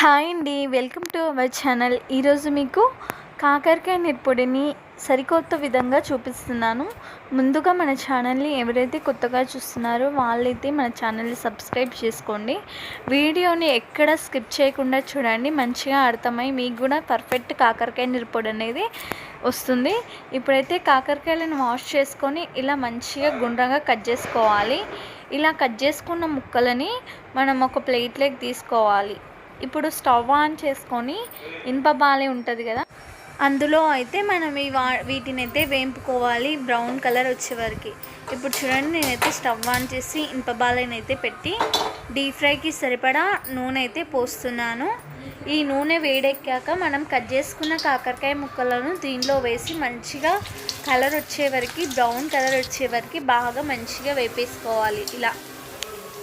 Hi అండి. Welcome to our channel. ఈరోజు మీకు కాకరకాయ నిప్పుడిని సరికొత్త విధంగా చూపిస్తున్నాను. ముందుగా మన ఛానల్ని ఎవరైతే కొత్తగా చూస్తున్నారో వాళ్ళైతే మన ఛానల్ని సబ్స్క్రైబ్ చేసుకోండి. వీడియోని ఎక్కడ స్కిప్ చేయకుండా చూడండి. మంచిగా అర్థమై మీకు కూడా పర్ఫెక్ట్ కాకరకాయ నిరుపొడి అనేది వస్తుంది. ఇప్పుడైతే కాకరకాయలను వాష్ చేసుకొని ఇలా మంచిగా గుండ్రంగా కట్ చేసుకోవాలి. ఇలా కట్ చేసుకున్న ముక్కలని మనం ఒక ప్లేట్లోకి తీసుకోవాలి. ఇప్పుడు స్టవ్ ఆన్ చేసుకొని ఇనుప బాలే ఉంటుంది కదా. అందులో అయితే మనం ఈ వా వీటిని అయితే వేంపుకోవాలి. బ్రౌన్ కలర్ వచ్చే వరకు. ఇప్పుడు చూడండి నేనైతే స్టవ్ ఆన్ చేసి ఇనుప బాలని అయితే పెట్టి డీప్ ఫ్రైకి సరిపడా నూనె అయితే పోస్తున్నాను. ఈ నూనె వేడెక్కాక మనం కట్ చేసుకున్న కాకరకాయ ముక్కలను దీనిలో వేసి మంచిగా కలర్ వచ్చే వరకు బ్రౌన్ కలర్ వచ్చే వరకు బాగా మంచిగా వేపేసుకోవాలి. ఇలా.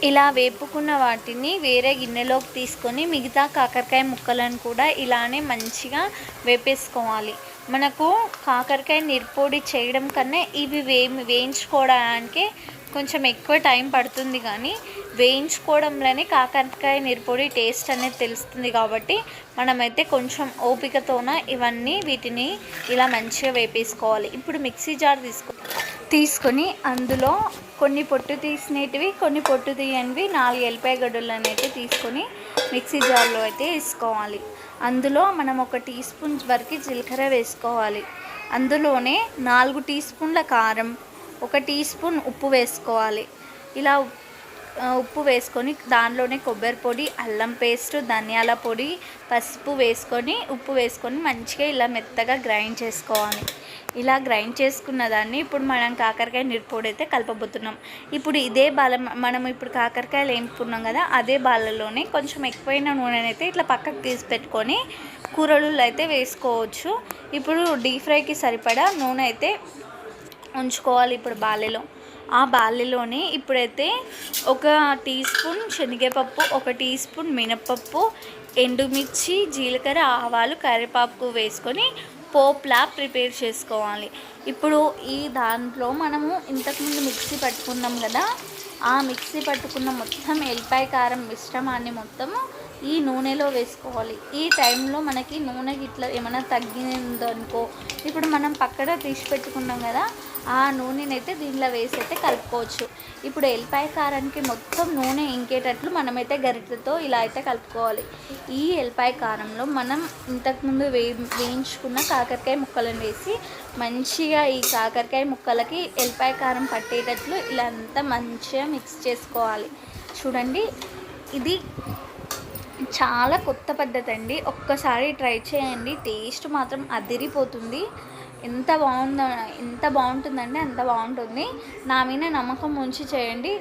ఇలా వేపుకున్న వాటిని వేరే గిన్నెలోకి తీసుకొని మిగతా కాకరకాయ ముక్కలను కూడా ఇలానే మంచిగా వేపేసుకోవాలి. మనకు కాకరకాయ నిరుపొడి చేయడం కన్నా ఇవి వే వేయించుకోవడానికి కొంచెం ఎక్కువ టైం పడుతుంది కానీ వేయించుకోవడంలోనే కాకరకాయ నిరుపొడి టేస్ట్ అనేది తెలుస్తుంది కాబట్టి మనమైతే కొంచెం ఓపికతోన ఇవన్నీ వీటిని ఇలా మంచిగా వేపేసుకోవాలి. ఇప్పుడు మిక్సీ జార్ తీసుకో తీసుకొని అందులో కొన్ని పొట్టు తీసినవి కొన్ని పొట్టు తీయనివి నాలుగు ఎల్లిపాయ గడ్డలు అయితే తీసుకొని మిక్సీ జార్లో అయితే వేసుకోవాలి. అందులో మనం ఒక టీ స్పూన్ వరకు జీలకర్ర వేసుకోవాలి. అందులోనే నాలుగు టీ స్పూన్ల కారం ఒక టీ స్పూన్ ఉప్పు వేసుకోవాలి. ఇలా ఉప్పు వేసుకొని దానిలోనే కొబ్బరి పొడి అల్లం పేస్ట్ ధనియాల పొడి పసుపు వేసుకొని ఉప్పు వేసుకొని మంచిగా ఇలా మెత్తగా గ్రైండ్ చేసుకోవాలి. ఇలా గ్రైండ్ చేసుకున్న దాన్ని ఇప్పుడు మనం కాకరకాయ నిరుపొడి అయితే కలపబోతున్నాం. ఇప్పుడు ఇదే బాల మనం ఇప్పుడు కాకరకాయలు వేపుకున్నాం కదా అదే బాలలోనే కొంచెం ఎక్కువైన నూనెనైతే ఇట్లా పక్కకు తీసి పెట్టుకొని కూరలు అయితే వేసుకోవచ్చు. ఇప్పుడు డీప్ ఫ్రైకి సరిపడా నూనె అయితే ఉంచుకోవాలి ఇప్పుడు బాలెలో. ఆ బాలెలోనే ఇప్పుడైతే ఒక టీ స్పూన్ శనగపప్పు ఒక టీ స్పూన్ మినపప్పు ఎండుమిర్చి జీలకర్ర ఆవాలు కరివేపాకు వేసుకొని పోప్లా ప్రిపేర్ చేసుకోవాలి. ఇప్పుడు ఈ దాంట్లో మనము ఇంతకుముందు మిక్సీ పట్టుకున్నాం కదా ఆ మిక్సీ పట్టుకున్న మొత్తం ఎల్లిపాయ కారం మిశ్రమాన్ని మొత్తము ఈ నూనెలో వేసుకోవాలి. ఈ టైంలో మనకి నూనె ఇట్లా ఏమైనా తగ్గిందనుకో ఇప్పుడు మనం పక్కన తీసి పెట్టుకున్నాం కదా ఆ నూనెనైతే దీనిలో వేసి అయితే కలుపుకోవచ్చు. ఇప్పుడు ఎల్లిపాయ కారానికి మొత్తం నూనె ఇంకేటట్లు మనమైతే గరిటెతో ఇలా అయితే కలుపుకోవాలి. ఈ ఎల్లిపాయ కారంలో మనం ఇంతకుముందు వే వేయించుకున్న కాకరకాయ ముక్కలను వేసి మంచిగా ఈ కాకరకాయ ముక్కలకి ఎల్లిపాయ కారం పట్టేటట్లు ఇలా అంతా మంచిగా మిక్స్ చేసుకోవాలి. చూడండి ఇది చాలా కొత్త పద్ధతి అండి ఒక్కసారి ట్రై చేయండి. టేస్ట్ మాత్రం అదిరిపోతుంది. ఎంత బాగుందో ఎంత బాగుంటుందంటే అంత బాగుంటుంది. నా మీద నమ్మకం ఉంచి చేయండి.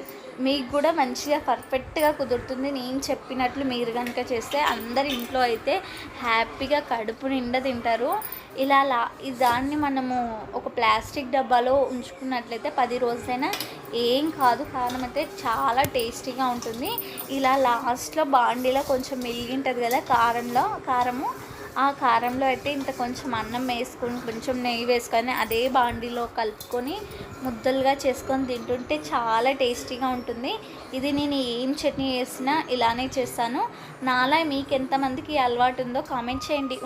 మీకు కూడా మంచిగా పర్ఫెక్ట్గా కుదురుతుంది. నేను చెప్పినట్లు మీరు కనుక చేస్తే అందరి ఇంట్లో అయితే హ్యాపీగా కడుపు నిండా తింటారు. ఇలా లా దాన్ని మనము ఒక ప్లాస్టిక్ డబ్బాలో ఉంచుకున్నట్లయితే పది రోజులైనా ఏం కాదు. కారణం అయితే చాలా టేస్టీగా ఉంటుంది. ఇలా లాస్ట్లో బాండీలో కొంచెం మిలిగింటుంది కదా కారంలో కారము. ఆ కారంలో అయితే ఇంత కొంచెం అన్నం వేసుకొని కొంచెం నెయ్యి వేసుకొని అదే బాండీలో కలుపుకొని ముద్దలుగా చేసుకొని తింటుంటే చాలా టేస్టీగా ఉంటుంది. ఇది నేను ఏం చట్నీ చేసినా ఇలానే చేస్తాను. నాలా మీకు ఎంతమందికి అలవాటు ఉందో కామెంట్ చేయండి.